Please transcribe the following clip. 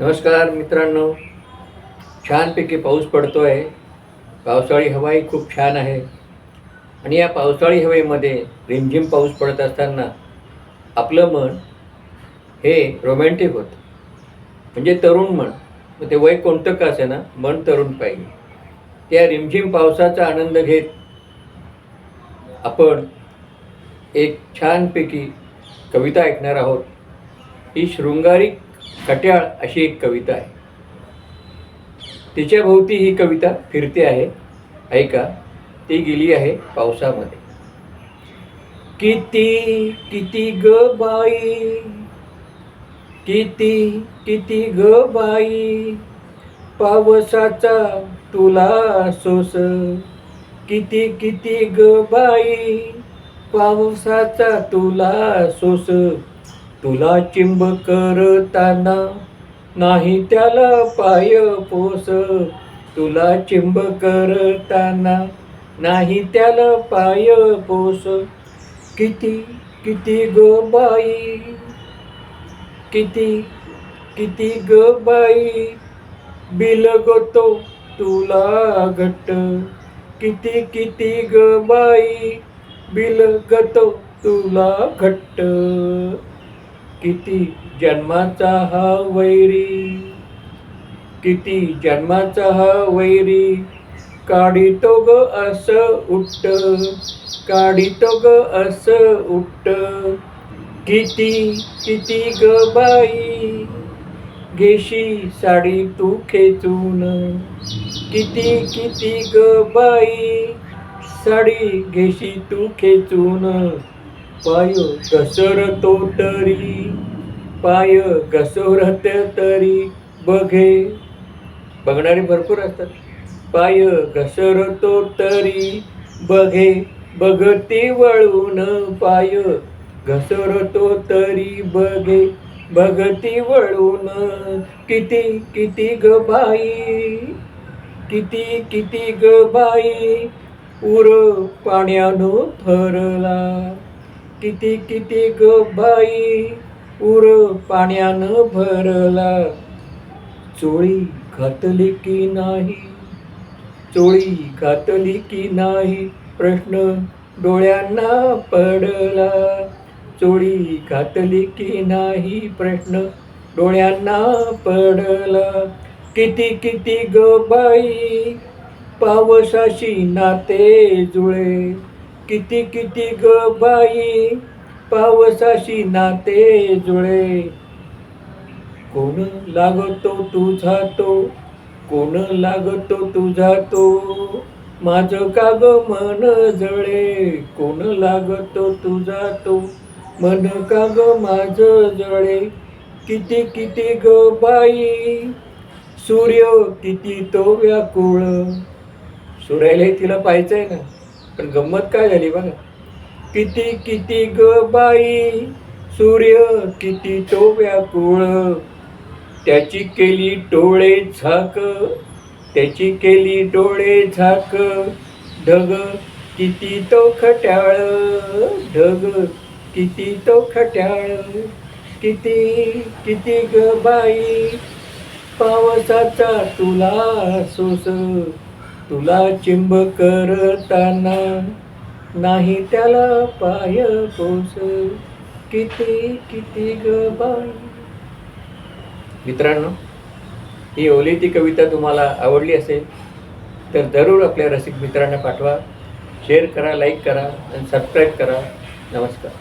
नमस्कार मित्रांनो. छानपैकी पाऊस पडतो आहे पावसाळी हवाही खूप छान आहे. आणि या पावसाळी हवेमध्ये रिमझिम पाऊस पडत असताना आपलं मन हे रोमॅन्टिक होतं. म्हणजे तरुण मन. मग ते वय कोणतं का असे ना मन तरुण पाहिजे त्या रिमझिम पावसाचा आनंद घेत आपण एक छानपैकी कविता ऐकणार आहोत. ही शृंगारिक खट्याळ अशी एक कविता आहे. तिच्या भोवती ही कविता फिरते आहे. ऐका ती गेली आहे पावसामध्ये. किती किती ग बाई? किती किती ग बाई? पावसाचा तुला सोस. किती किती ग बाई? पावसाचा तुला सोस. तुला चिंब करताना नाही त्याला पाय पोस. तुला चिंब करताना नाही त्याला पाय पोस. किती किती ग बाई? किती किती ग बाई? बिल गतो तुला घट्ट. किती किती ग बाई? बिल गतो तुला घट्ट. किती जन्माचा हा वैरी? किती जन्माचा हा वैरी? काढितो ग असं उट्ट काढितो ग असं उट्ट. किती किती ग बाई? घेशी साडी तू खेचून. किती किती ग बाई? साडी घेशी तू खेचून. पायो घसरतो तरी. पाय घसरत तरी बघे. बघणारे भरपूर असतात. पाय घसरतो तरी बघे. बघती वळून पाय घसरतो तरी बघे. बघती वळून किती किती ग बाई. किती किती ग बाई. उर पाण्यानं भरला. किती किती ग बाई. उर पाण्यानं भरला. चोळी घातली की नाही? चोळी घातली की नाही? प्रश्न डोळ्यांना पडला. चोळी घातली की नाही? प्रश्न डोळ्यांना पडला. किती किती ग बाई? पावसाशी नाते जुळे. किती किती ग बाई? पावसाशी नाते जुळे. कोण लागतो तुझा तो? कोण लागतो तुझा तो? माझ का मन जळे? कोण लागतो तुझा तो? मन का माझ जळे? किती किती ग बाई? सूर्य किती तो व्याकुळ? सूर्यालाही तिला पाहायचंय ना. पण गंमत काय झाली बघा. किती किती ग बाई? सूर्य किती तो व्याकुळ त्याची केली डोळे झाक. त्याची केली डोळे झाक. ढग किती तो खट्याळ. ढग किती तो खट्याळ. किती किती ग बाई? पावसाचा तुला सोस. तुला चिंब करताना नाही त्याला पाय पोस किती किती ग बाई. मित्रांनो ही ओलीची कविता तुम्हाला आवडली असेल तर जरूर आपल्या रसिक मित्रांना पाठवा. शेअर करा लाईक करा आणि सबस्क्राईब करा. नमस्कार.